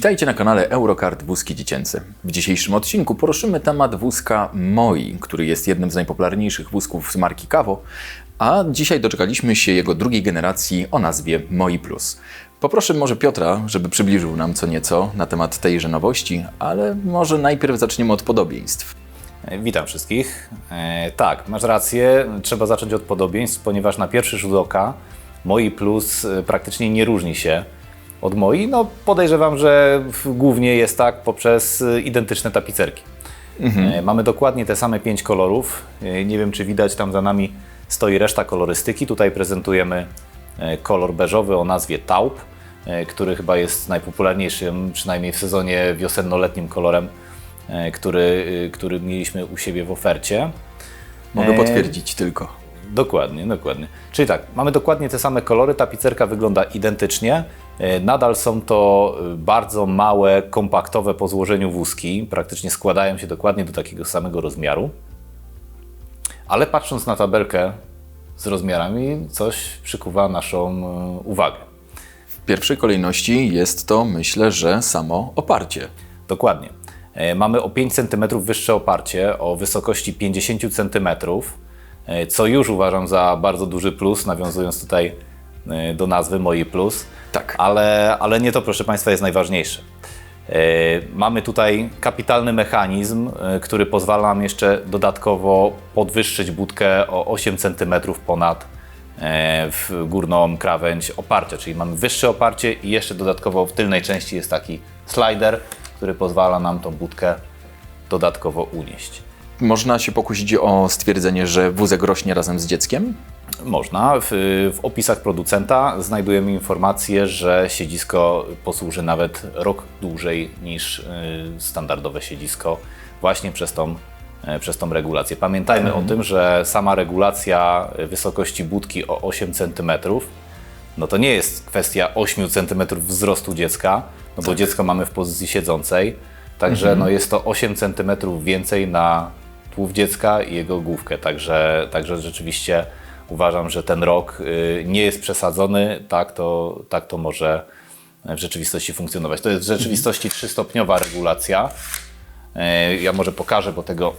Witajcie na kanale Eurocard Wózki Dziecięce. W dzisiejszym odcinku poruszymy temat wózka Moi, który jest jednym z najpopularniejszych wózków z marki Cawo, a dzisiaj doczekaliśmy się jego drugiej generacji o nazwie Moi Plus. Poproszę może Piotra, żeby przybliżył nam co nieco na temat tejże nowości, ale może najpierw zaczniemy od podobieństw. Witam wszystkich. E, tak, masz rację, trzeba zacząć od podobieństw, ponieważ na pierwszy rzut oka Moi Plus e, praktycznie nie różni się od Moi. No podejrzewam, że głównie jest tak poprzez e, identyczne tapicerki. E, Mamy dokładnie te same pięć kolorów. E, Nie wiem, czy widać, tam za nami stoi reszta kolorystyki. Tutaj prezentujemy e, kolor beżowy o nazwie taupe, e, który chyba jest najpopularniejszym, przynajmniej w sezonie wiosenno-letnim kolorem, który, e, który mieliśmy u siebie w ofercie. Mogę potwierdzić tylko. Dokładnie, dokładnie. Czyli tak, mamy dokładnie te same kolory, tapicerka wygląda identycznie. E, Nadal są to e, bardzo małe, kompaktowe po złożeniu wózki, praktycznie składają się dokładnie do takiego samego rozmiaru. Ale patrząc na tabelkę z rozmiarami, coś przykuwa naszą e, uwagę. W pierwszej kolejności jest to, myślę, że samo oparcie. Dokładnie. Mamy o 5 cm wyższe oparcie, o wysokości 50 cm, co już uważam za bardzo duży plus, nawiązując tutaj do nazwy Moi Plus. Tak. Ale, ale nie to, proszę Państwa, jest najważniejsze. E, Mamy tutaj kapitalny mechanizm, e, który pozwala nam jeszcze dodatkowo podwyższyć budkę o 8 cm ponad e, w górną krawędź oparcia, czyli mamy wyższe oparcie i jeszcze dodatkowo w tylnej części jest taki slider, który pozwala nam tą budkę dodatkowo unieść. Można się pokusić o stwierdzenie, że wózek rośnie razem z dzieckiem? Można. W, w opisach producenta znajdujemy informację, że siedzisko posłuży nawet rok dłużej niż y, standardowe siedzisko, właśnie przez tą, e, przez tą regulację. Pamiętajmy o tym, że sama regulacja wysokości budki o 8 cm no to nie jest kwestia 8 cm wzrostu dziecka, no bo dziecko mamy w pozycji siedzącej, także no jest to 8 cm więcej na tułów dziecka i jego główkę, także, także rzeczywiście uważam, że ten rok y, nie jest przesadzony, tak to, tak to może w rzeczywistości funkcjonować. To jest w rzeczywistości trzystopniowa regulacja. E, Ja może pokażę, bo tego,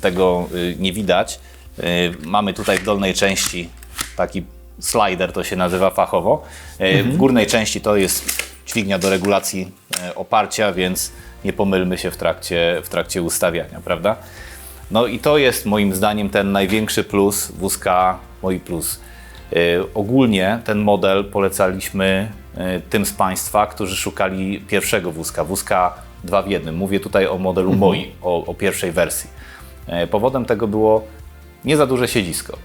tego y, nie widać. Mamy tutaj w dolnej części taki slider, to się nazywa fachowo. W górnej części to jest dźwignia do regulacji oparcia, więc nie pomylmy się w trakcie, w trakcie ustawiania, prawda? No i to jest moim zdaniem ten największy plus wózka Moi Plus. E, Ogólnie ten model polecaliśmy e, tym z Państwa, którzy szukali pierwszego wózka, wózka 2 w 1. Mówię tutaj o modelu Moi, o, o pierwszej wersji. E, Powodem tego było nie za duże siedzisko.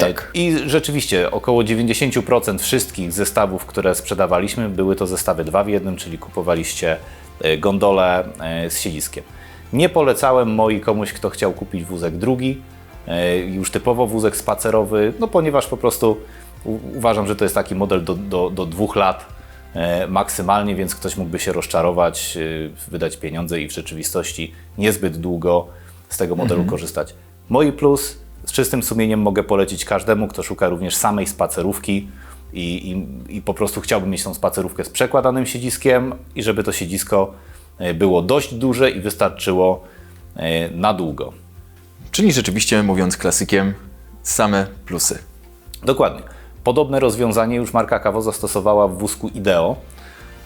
Tak. I rzeczywiście około 90% wszystkich zestawów, które sprzedawaliśmy, były to zestawy 2 w 1, czyli kupowaliście gondolę z siedziskiem. Nie polecałem moi komuś, kto chciał kupić wózek drugi, już typowo wózek spacerowy, no ponieważ po prostu uważam, że to jest taki model do, do, do dwóch lat e, maksymalnie, więc ktoś mógłby się rozczarować, e, wydać pieniądze i w rzeczywistości niezbyt długo z tego modelu korzystać. Moi plus z czystym sumieniem mogę polecić każdemu, kto szuka również samej spacerówki i, i, i po prostu chciałby mieć tą spacerówkę z przekładanym siedziskiem i żeby to siedzisko e, było dość duże i wystarczyło e, na długo. Czyli rzeczywiście, mówiąc klasykiem, same plusy. Dokładnie. Podobne rozwiązanie już marka Kawo zastosowała w wózku Ideo.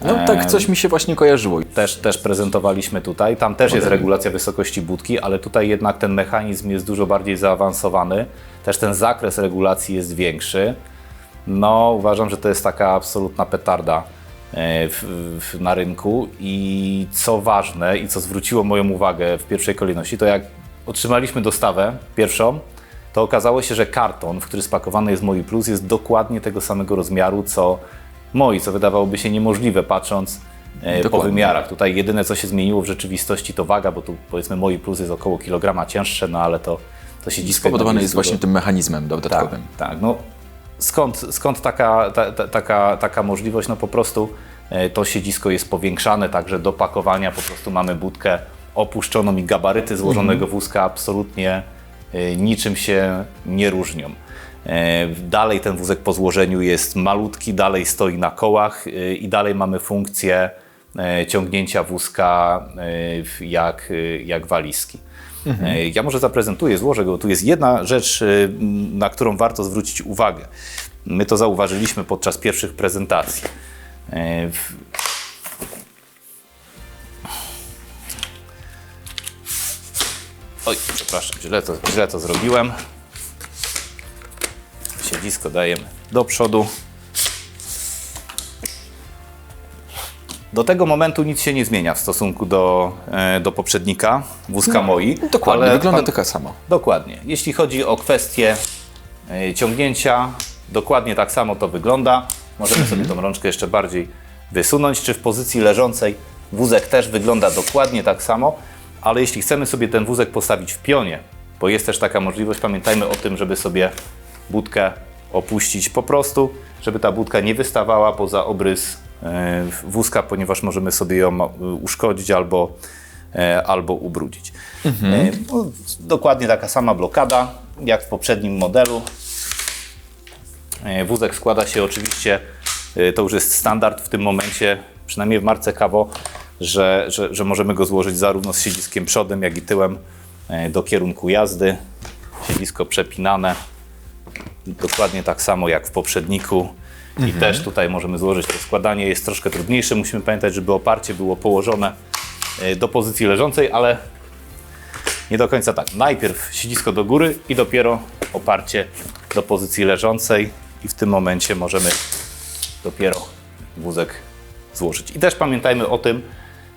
No tak coś mi się właśnie kojarzyło. Też, też prezentowaliśmy tutaj. Tam też jest regulacja wysokości budki, ale tutaj jednak ten mechanizm jest dużo bardziej zaawansowany. Też ten zakres regulacji jest większy. No, uważam, że to jest taka absolutna petarda e, w, w, na rynku. I co ważne i co zwróciło moją uwagę w pierwszej kolejności, to jak otrzymaliśmy dostawę pierwszą, to okazało się, że karton, w który spakowany jest Moi Plus, jest dokładnie tego samego rozmiaru, co Moi, co wydawałoby się niemożliwe, patrząc e, po Dokładnie. wymiarach. Tutaj jedyne, co się zmieniło w rzeczywistości, to waga, bo tu powiedzmy Moi Plus jest około kilograma cięższe, no ale to, to siedzisko... Spowodowane jednak jest właśnie tym mechanizmem tak, dodatkowym. tak. No, skąd skąd taka, ta, ta, taka, taka możliwość? No po prostu e, to siedzisko jest powiększane, także do pakowania po prostu mamy budkę opuszczoną i gabaryty złożonego wózka absolutnie e, niczym się nie różnią. E, Dalej ten wózek po złożeniu jest malutki, dalej stoi na kołach e, i dalej mamy funkcję ciągnięcia wózka jak, jak walizki. E, Ja może zaprezentuję, złożę go. Tu jest jedna rzecz, na którą warto zwrócić uwagę. My to zauważyliśmy podczas pierwszych prezentacji. Oj, przepraszam, źle to, źle to zrobiłem. Siedzisko dajemy do przodu. Do tego momentu nic się nie zmienia w stosunku do, e, do poprzednika, wózka moi. Dokładnie, wygląda pan- taka sama. Dokładnie. Jeśli chodzi o kwestię e, ciągnięcia, dokładnie tak samo to wygląda. Możemy sobie tą rączkę jeszcze bardziej wysunąć, czy w pozycji leżącej wózek też wygląda dokładnie tak samo, ale jeśli chcemy sobie ten wózek postawić w pionie, bo jest też taka możliwość, pamiętajmy o tym, żeby sobie budkę opuścić po prostu, żeby ta budka nie wystawała poza obrys e, wózka, ponieważ możemy sobie ją e, uszkodzić albo, e, albo ubrudzić. E, no, dokładnie taka sama blokada jak w poprzednim modelu. Wózek składa się oczywiście, to już jest standard w tym momencie, przynajmniej w marce Kawo, że, że, że możemy go złożyć zarówno z siedziskiem przodem, jak i tyłem e, do kierunku jazdy. Siedzisko przepinane, dokładnie tak samo jak w poprzedniku. I też tutaj możemy złożyć to składanie. Jest troszkę trudniejsze. Musimy pamiętać, żeby oparcie było położone e, do pozycji leżącej, ale nie do końca tak. Najpierw siedzisko do góry i dopiero oparcie do pozycji leżącej i w tym momencie możemy dopiero wózek złożyć. I też pamiętajmy o tym,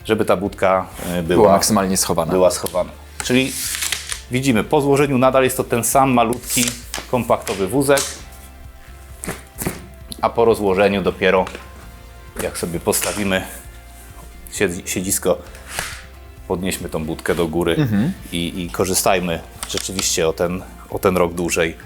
żeby ta budka e, Była była, maksymalnie schowana. była schowana. Czyli widzimy, po złożeniu nadal jest to ten sam malutki, kompaktowy wózek, a po rozłożeniu dopiero jak sobie postawimy siedzi- siedzisko, podnieśmy tą budkę do góry i, i korzystajmy rzeczywiście o ten, o ten rok dłużej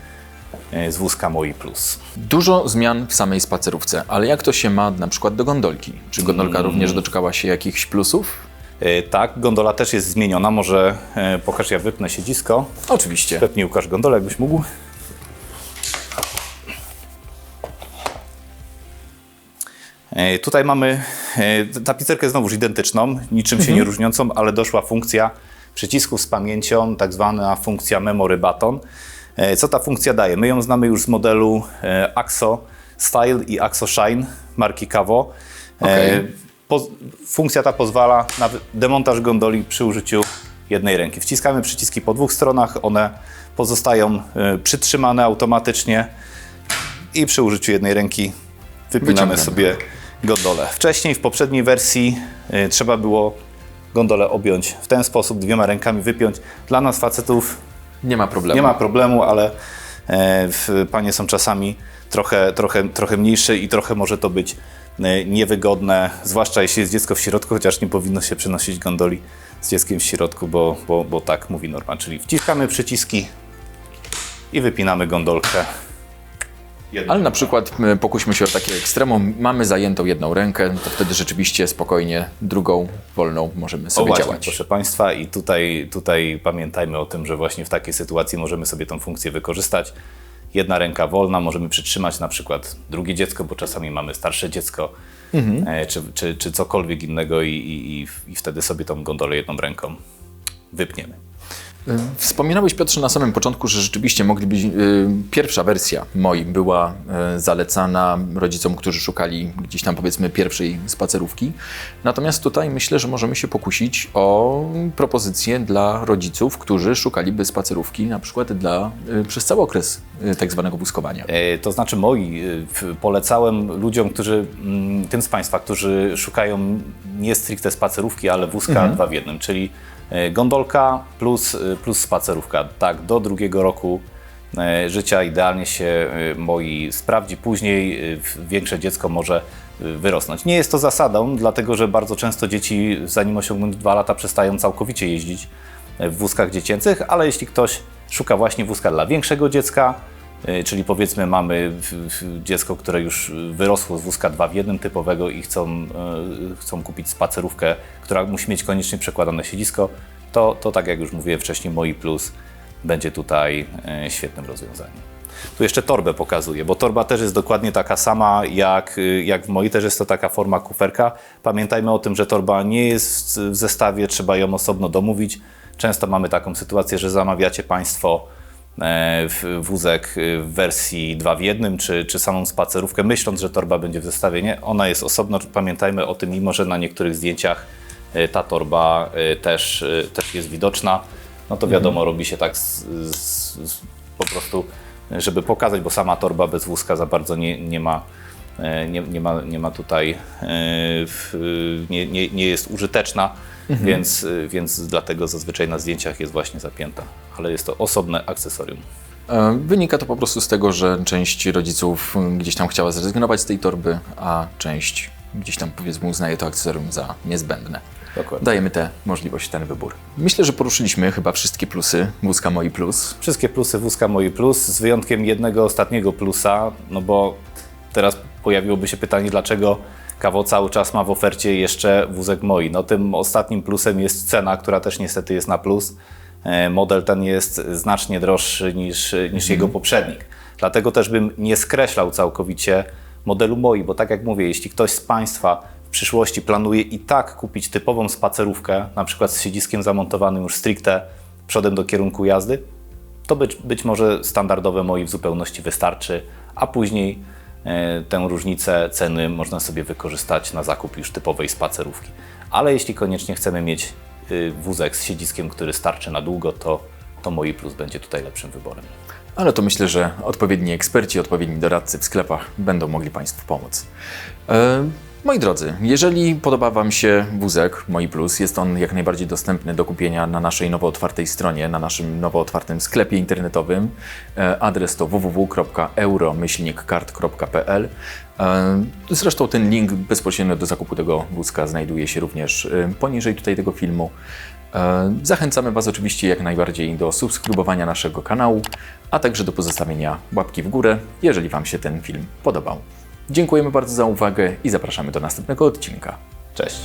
z wózka Moi Plus. Dużo zmian w samej spacerówce, ale jak to się ma na przykład do gondolki? Czy gondolka Mm. również doczekała się jakichś plusów? E, Tak, gondola też jest zmieniona. Może e, pokaż, ja wypnę siedzisko. Oczywiście. Pepnij ukaż gondolę, jakbyś mógł. E, Tutaj mamy e, tapicerkę znowuż identyczną, niczym się nie różniącą, ale doszła funkcja przycisków z pamięcią, tak zwana funkcja Memory Button. E, Co ta funkcja daje? My ją znamy już z modelu e, Axo Style i Axo Shine marki Cavo. E, poz- Funkcja ta pozwala na demontaż gondoli przy użyciu jednej ręki. Wciskamy przyciski po dwóch stronach, one pozostają przytrzymane automatycznie i przy użyciu jednej ręki wypinamy Wyciągamy. sobie gondolę. Wcześniej w poprzedniej wersji trzeba było gondolę objąć w ten sposób, dwiema rękami wypiąć. Dla nas facetów Nie ma problemu. nie ma problemu, ale e, w, panie są czasami trochę, trochę, trochę mniejsze i trochę może to być e, niewygodne, zwłaszcza jeśli jest dziecko w środku, chociaż nie powinno się przenosić gondoli z dzieckiem w środku, bo, bo, bo tak mówi norma. Czyli wciskamy przyciski i wypinamy gondolkę. Ale na przykład pokuśmy się o takie ekstremum, mamy zajętą jedną rękę, to wtedy rzeczywiście spokojnie drugą, wolną możemy O sobie właśnie, działać. proszę Państwa, i tutaj, tutaj pamiętajmy o tym, że właśnie w takiej sytuacji możemy sobie tą funkcję wykorzystać. Jedna ręka wolna, możemy przytrzymać na przykład drugie dziecko, bo czasami mamy starsze dziecko, e, czy, czy, czy cokolwiek innego i, i, i wtedy sobie tą gondolę jedną ręką wypniemy. Wspominałeś Piotrze na samym początku, że rzeczywiście mogliby, y, pierwsza wersja moi była y, zalecana rodzicom, którzy szukali gdzieś tam powiedzmy pierwszej spacerówki. Natomiast tutaj myślę, że możemy się pokusić o propozycje dla rodziców, którzy szukaliby spacerówki na przykład dla, y, przez cały okres y, tak zwanego wózkowania. E, To znaczy moi, e, w- polecałem ludziom, którzy, mm, tym z Państwa, którzy szukają nie stricte spacerówki, ale wózka dwa w jednym, czyli e, gondolka plus, e, plus spacerówka. Tak, do drugiego roku e, życia idealnie się e, moi sprawdzi. Później e, większe dziecko może e, wyrosnąć. Nie jest to zasadą, dlatego że bardzo często dzieci, zanim osiągną dwa lata, przestają całkowicie jeździć w wózkach dziecięcych, ale jeśli ktoś szuka właśnie wózka dla większego dziecka, czyli powiedzmy mamy dziecko, które już wyrosło z wózka dwa w jednym typowego i chcą, y, chcą kupić spacerówkę, która musi mieć koniecznie przekładane siedzisko, to, to tak jak już mówiłem wcześniej, Moi Plus będzie tutaj y, świetnym rozwiązaniem. Tu jeszcze torbę pokazuję, bo torba też jest dokładnie taka sama jak, jak w mojej, też jest to taka forma kuferka. Pamiętajmy o tym, że torba nie jest w zestawie, trzeba ją osobno domówić. Często mamy taką sytuację, że zamawiacie Państwo e, wózek y, w wersji 2 w 1, czy, czy samą spacerówkę, myśląc, że torba będzie w zestawie. Nie, ona jest osobno. Pamiętajmy o tym, mimo że na niektórych zdjęciach e, ta torba e, też, e, też jest widoczna, no to wiadomo, robi się tak z, z, z, po prostu, żeby pokazać, bo sama torba bez wózka za bardzo nie, nie ma. E, Nie, nie, ma, nie ma tutaj, e, nie, nie, nie jest użyteczna, więc, e, więc dlatego zazwyczaj na zdjęciach jest właśnie zapięta, ale jest to osobne akcesorium. Wynika to po prostu z tego, że część rodziców gdzieś tam chciała zrezygnować z tej torby, a część gdzieś tam powiedzmy uznaje to akcesorium za niezbędne. Dokładnie. Dajemy tę możliwość, ten wybór. Myślę, że poruszyliśmy chyba wszystkie plusy wózka Moi Plus. Wszystkie plusy wózka Moi Plus, z wyjątkiem jednego ostatniego plusa, no bo teraz pojawiłoby się pytanie, dlaczego Kawo cały czas ma w ofercie jeszcze wózek Moi. No tym ostatnim plusem jest cena, która też niestety jest na plus. E, Model ten jest znacznie droższy niż, niż jego poprzednik. Dlatego też bym nie skreślał całkowicie modelu Moi, bo tak jak mówię, jeśli ktoś z Państwa w przyszłości planuje i tak kupić typową spacerówkę, na przykład z siedziskiem zamontowanym już stricte przodem do kierunku jazdy, to być, być może standardowe moi w zupełności wystarczy, a później tę różnicę ceny można sobie wykorzystać na zakup już typowej spacerówki. Ale jeśli koniecznie chcemy mieć y, wózek z siedziskiem, który starczy na długo, to, to Moi Plus będzie tutaj lepszym wyborem. Ale to myślę, że odpowiedni eksperci, odpowiedni doradcy w sklepach będą mogli Państwu pomóc. E, moi drodzy, jeżeli podoba Wam się wózek Moi Plus, jest on jak najbardziej dostępny do kupienia na naszej nowo otwartej stronie, na naszym nowo otwartym sklepie internetowym. E, adres to www.euro-kart.pl. E, Zresztą ten link bezpośrednio do zakupu tego wózka znajduje się również e, poniżej tutaj tego filmu. Zachęcamy Was oczywiście jak najbardziej do subskrybowania naszego kanału, a także do pozostawienia łapki w górę, jeżeli Wam się ten film podobał. Dziękujemy bardzo za uwagę i zapraszamy do następnego odcinka. Cześć!